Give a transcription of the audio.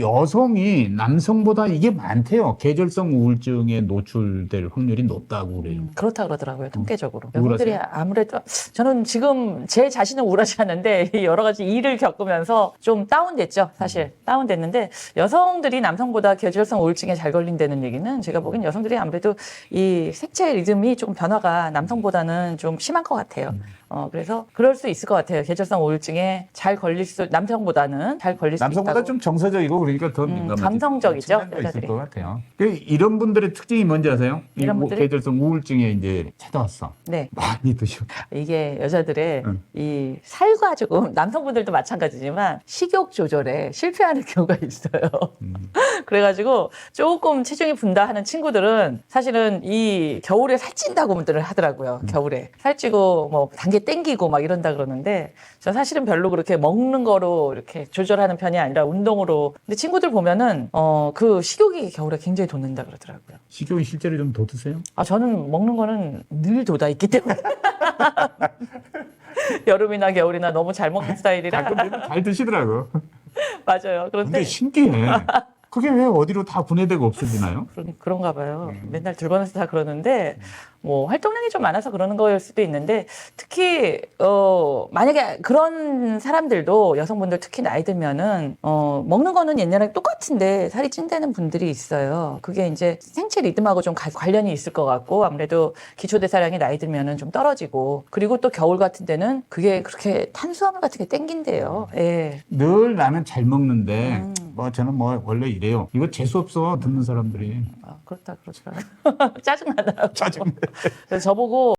여성이 남성보다 이게 많대요. 계절성 우울증에 노출될 확률이 높다고 그래요. 음, 그렇다 그러더라고요 통계적으로 우울하세요? 여성들이 아무래도 저는 지금 제 자신은 우울하지 않는데 이 여러 가지 일을 겪으면서 좀 다운됐죠 사실 다운됐는데 여성들이 남성보다 계절성 우울증에 잘 걸린다는 얘기는 제가 보기엔 여성들이 아무래도 이 생체 리듬이 좀 변화가 남성보다는 좀 심한 것 같아요. 어 그래서 그럴 수 있을 것 같아요. 계절성 우울증에 잘 걸릴 수 남성보다는 잘 걸릴 수 남성보다 있다고. 좀 정서적이고 그러니까 더 민감하지. 감성적이죠, 있을 여자들이. 것 같아요. 그 이런 분들의 특징이 뭔지 아세요? 이 이런 우- 분들이? 계절성 우울증에 이제 찾아왔어. 네. 많이 드셔. 이게 여자들의 응. 이 살과 조금 남성분들도 마찬가지지만 식욕 조절에 실패하는 경우가 있어요. 음. 그래가지고 조금 체중이 분다 하는 친구들은 사실은 이 겨울에 살찐다고들 하더라고요. 겨울에 살찌고 뭐 단계 땡기고 막 이런다 그러는데 저 사실은 별로 그렇게 먹는 거로 이렇게 조절하는 편이 아니라 운동으로. 근데 친구들 보면은 어 그 식욕이 겨울에 굉장히 돋는다 그러더라고요. 식욕이 실제로 좀더 드세요? 아, 저는 먹는 거는 늘 돋아 있기 때문에. 여름이나 겨울이나 너무 잘 먹는 스타일이라. 가끔 잘 드시더라고. 맞아요. 그런데 근데 신기해. 그게 왜 어디로 다 분해되고 없어지나요? 그런, 그런가 봐요. 음. 맨날 들번에서 다 그러는데, 뭐, 활동량이 좀 많아서 그러는 거일 수도 있는데, 특히, 어, 만약에 그런 사람들도 여성분들 특히 나이 들면은, 어, 먹는 거는 옛날에 똑같은데 살이 찐다는 분들이 있어요. 그게 이제 생체 리듬하고 좀 가- 관련이 있을 것 같고, 아무래도 기초대사량이 나이 들면은 좀 떨어지고, 그리고 또 겨울 같은 데는 그게 그렇게 탄수화물 같은 게 땡긴대요. 예. 늘 나는 잘 먹는데 음. 뭐 저는 뭐 원래 이래요. 이거 재수 없어 듣는 사람들이 아, 그렇다, 그렇다. 짜증나더라고요. 짜증내. 그래서 저보고